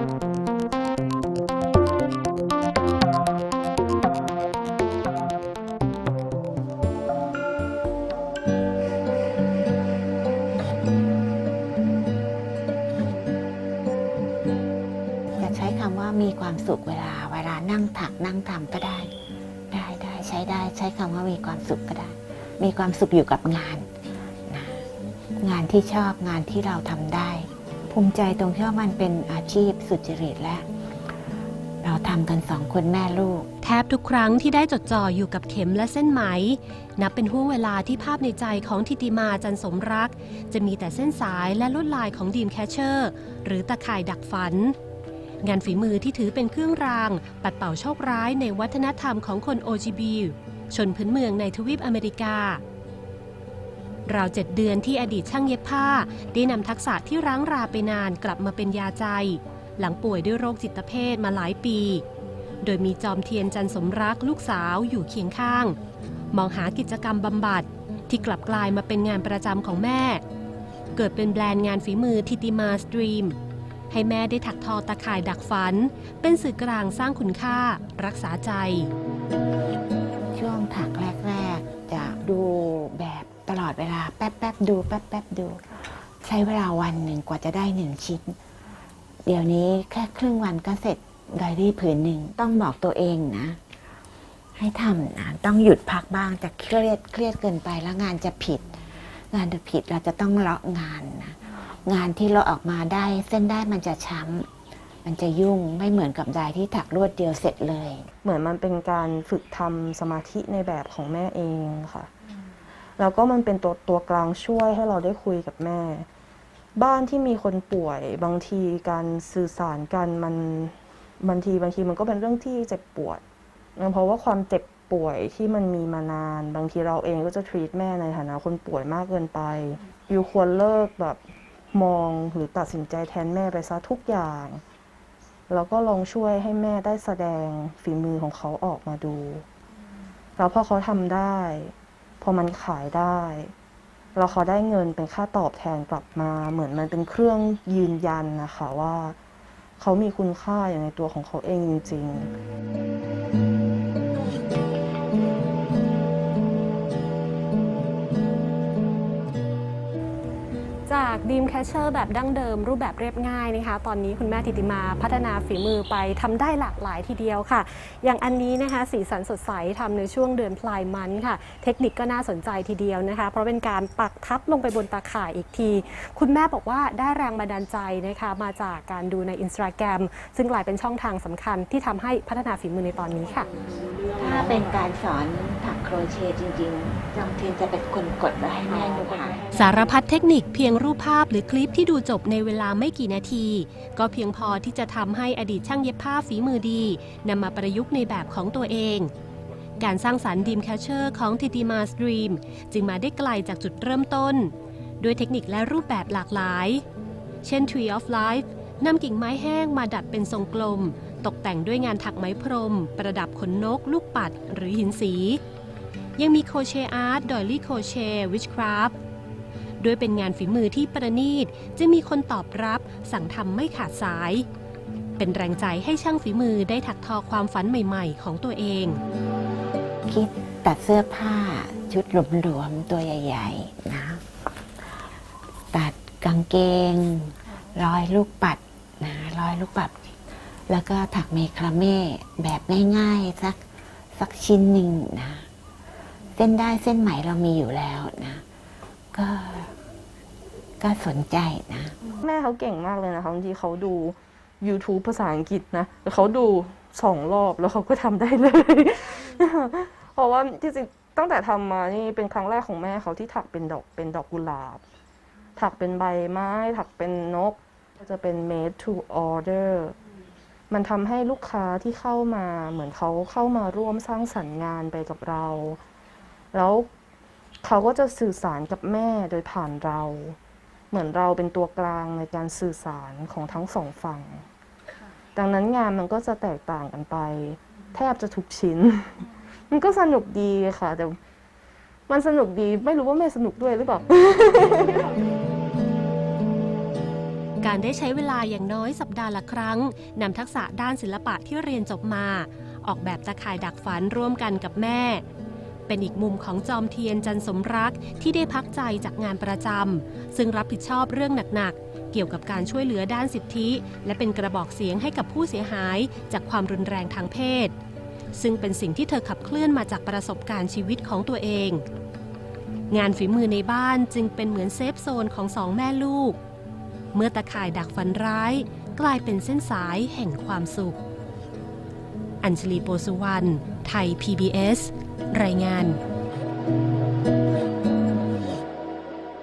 จะใช้คำว่ามีความสุขเวลาเวลานั่งถักนั่งทำก็ได้ ได้ได้ใช้ได้ใช้คำว่ามีความสุขก็ได้ มีความสุขอยู่กับงานนะงานที่ชอบงานที่เราทำได้ ภูมิใจตรงที่ว่ามันเป็นอาชีพสุจริตและ เราทำกันสองคนแม่ลูก แทบทุกครั้งที่ได้จดจ่ออยู่กับเข็มและเส้นไหม นับเป็นห่วงเวลาที่ภาพในใจของทิติมาจันสมรัก จะมีแต่เส้นสายและลวดลายของดีมแคชเชอร์ หรือตะข่ายดักฝัน งานฝีมือที่ถือเป็นเครื่องราง ปัดเป่าโชคร้ายในวัฒนธรรมของคน OGB ชนพื้นเมืองในทวีปอเมริกา ราวเจ็ดเดือนที่อดีตช่างเย็บผ้า ได้นำทักษะที่ร้างราไปนานกลับมาเป็นยาใจ หลังป่วยด้วยโรคจิตเภทมาหลายปี โดยมีจอมเทียนจันสมรักลูกสาวอยู่เคียงข้าง มองหากิจกรรมบำบัดที่กลับกลายมาเป็นงานประจำของแม่ เกิดเป็นแบรนด์งานฝีมือทิติมาสตรีมให้แม่ได้ถักทอตะข่ายดักฝัน เป็นสื่อกลางสร้างคุณค่า รักษาใจ ช่วงถักแรก ๆ จะดูแบบ ตลอดเวลา แป๊บแป๊บๆดูแป๊บแป๊บๆดู ใช้เวลาวันหนึ่งกว่าจะได้หนึ่งชิ้น เดี๋ยวนี้แค่ครึ่งวันก็เสร็จไดรี่ผืนหนึ่งต้องบอกตัวเองนะ ให้ทำนะต้องหยุดพักบ้างจะเครียดเครียดเกินไปแล้วงานจะผิด งานจะผิดเราจะต้องเลาะงานนะงานที่เราออกมาได้เส้นได้มันจะช้ำมันจะยุ่งไม่เหมือนกับได้ที่ถักรวดเดียวเสร็จเลย เหมือนมันเป็นการฝึกทำสมาธิในแบบของแม่เองค่ะ แล้วก็มันเป็นตัวตัวกลางช่วยให้เราได้คุยกับแม่ บ้านที่มีคนป่วยบางทีการสื่อสารกันมันบางทีบางทีมันก็เป็นเรื่องที่เจ็บปวด เพราะว่าความเจ็บป่วยที่มันมีมานาน บางทีเราเองก็จะ treat แม่ในฐานะคนป่วยมากเกินไป อยู่ควรเลิกแบบมองหรือตัดสินใจแทนแม่ไปซะทุกอย่าง แล้วก็ลองช่วยให้แม่ได้แสดงฝีมือของเขาออกมาดู แล้วพอเขาทำได้ พอมันขายได้เราเขาได้เงินเป็นค่าตอบแทนกลับมา เหมือนมันเป็นเครื่องยืนยันนะคะว่า เขามีคุณค่าอย่างในตัวของเขาเองจริง ๆ จากดีมแคชเชอร์แบบดั้งเดิม รูปแบบเรียบง่ายนะคะ ตอนนี้คุณแม่ทิติมาพัฒนาฝีมือไปทำได้หลากหลายทีเดียวค่ะ อย่างอันนี้นะคะสีสันสดใสทำในช่วงเดือนพลายมันค่ะ เทคนิคก็น่าสนใจทีเดียวนะคะ เพราะเป็นการปักทับลงไปบนตาข่ายอีกที คุณแม่บอกว่าได้แรงบันดาลใจนะคะ มาจากการดูในอินสตาแกรมซึ่งกลายเป็นช่องทางสำคัญที่ทำให้พัฒนาฝีมือในตอนนี้ค่ะ ถ้าเป็นการสอนถักโครเชต์จริงๆจองเทียนจะเป็นคนกดไว้ให้แม่ดูค่ะสารพัดเทคนิคเพียงรูปภาพหรือคลิปที่ดูจบในเวลาไม่กี่นาที ก็เพียงพอที่จะทำให้อดีตช่างเย็บผ้าฝีมือดีนำมาประยุกต์ในแบบของตัวเอง การสร้างสารรค์ดีมแคชเชอร์ของทิติมาสตรีมจึงมาได้ไกลจากจุดเริ่มต้น ด้วยเทคนิคและรูปแบบหลากหลาย เช่น Tree of Life นำกิ่งไม้แห้งมาดัดเป็นทรงกลม ตกแต่งด้วยงานถักไหมพรม ประดับขนนก ลูกปัด หรือหินสี ยังมีโคเชอาร์ตดอยลี่โคเชวิชคราฟ ด้วยเป็นงานฝีมือที่ประณีตจึงมีคนตอบรับสั่งทำไม่ขาดสาย เป็นแรงใจให้ช่างฝีมือได้ถักทอความฝันใหม่ ๆ ของตัวเอง คิดตัดเสื้อผ้าชุดหลวมๆตัวใหญ่ ๆ นะ ตัดกางเกง ร้อยลูกปัดนะร้อยลูกปัด แล้วก็ถักเมคลาเม่แบบง่าย ๆ สักสักชิ้นหนึ่งนะ เส้นได้เส้นไหมเรามีอยู่แล้วนะ ก็ ก็สนใจนะ แม่เขาเก่งมากเลยนะคะบางทีเขาดู YouTube ภาษาอังกฤษนะแล้วเขาดูสองรอบแล้วเขาก็ทำได้เลย เพราะว่าที่จริงตั้งแต่ทำมานี่เป็นครั้งแรกของแม่เขาที่ถักเป็นดอกเป็นดอกกุหลาบ ถักเป็นใบไม้ ถักเป็นนก จะเป็น made to order มันทำให้ลูกค้าที่เข้ามาเหมือนเขาเข้ามาร่วมสร้างสรรค์งานไปกับเรา แล้วเขาก็จะสื่อสารกับแม่โดยผ่านเรา เหมือนเราเป็นตัวกลางในการสื่อสารของทั้งสองฝั่ง ดังนั้นงานมันก็จะแตกต่างกันไป แทบจะทุกชิ้น มันก็สนุกดีค่ะ แต่มันสนุกดีไม่รู้ว่าแม่สนุกด้วยหรือเปล่า การได้ใช้เวลาอย่างน้อยสัปดาห์ละครั้งนำทักษะด้านศิลปะที่เรียนจบมา ออกแบบตะข่ายดักฝันร่วมกันกับแม่ เป็นอีกมุมของจอมเทียนจันสมรักที่ได้พักใจจากงานประจำซึ่งรับผิดชอบเรื่องหนักๆ เกี่ยวกับการช่วยเหลือด้านสิทธิ และเป็นกระบอกเสียงให้กับผู้เสียหายจากความรุนแรงทางเพศ ซึ่งเป็นสิ่งที่เธอขับเคลื่อนมาจากประสบการณ์ชีวิตของตัวเอง งานฝีมือในบ้านจึงเป็นเหมือนเซฟโซนของสองแม่ลูก เมื่อตะข่ายดักฝันร้าย กลายเป็นเส้นสายแห่งความสุข อัญชลีโปสุวรรณ ไทย PBS รายงาน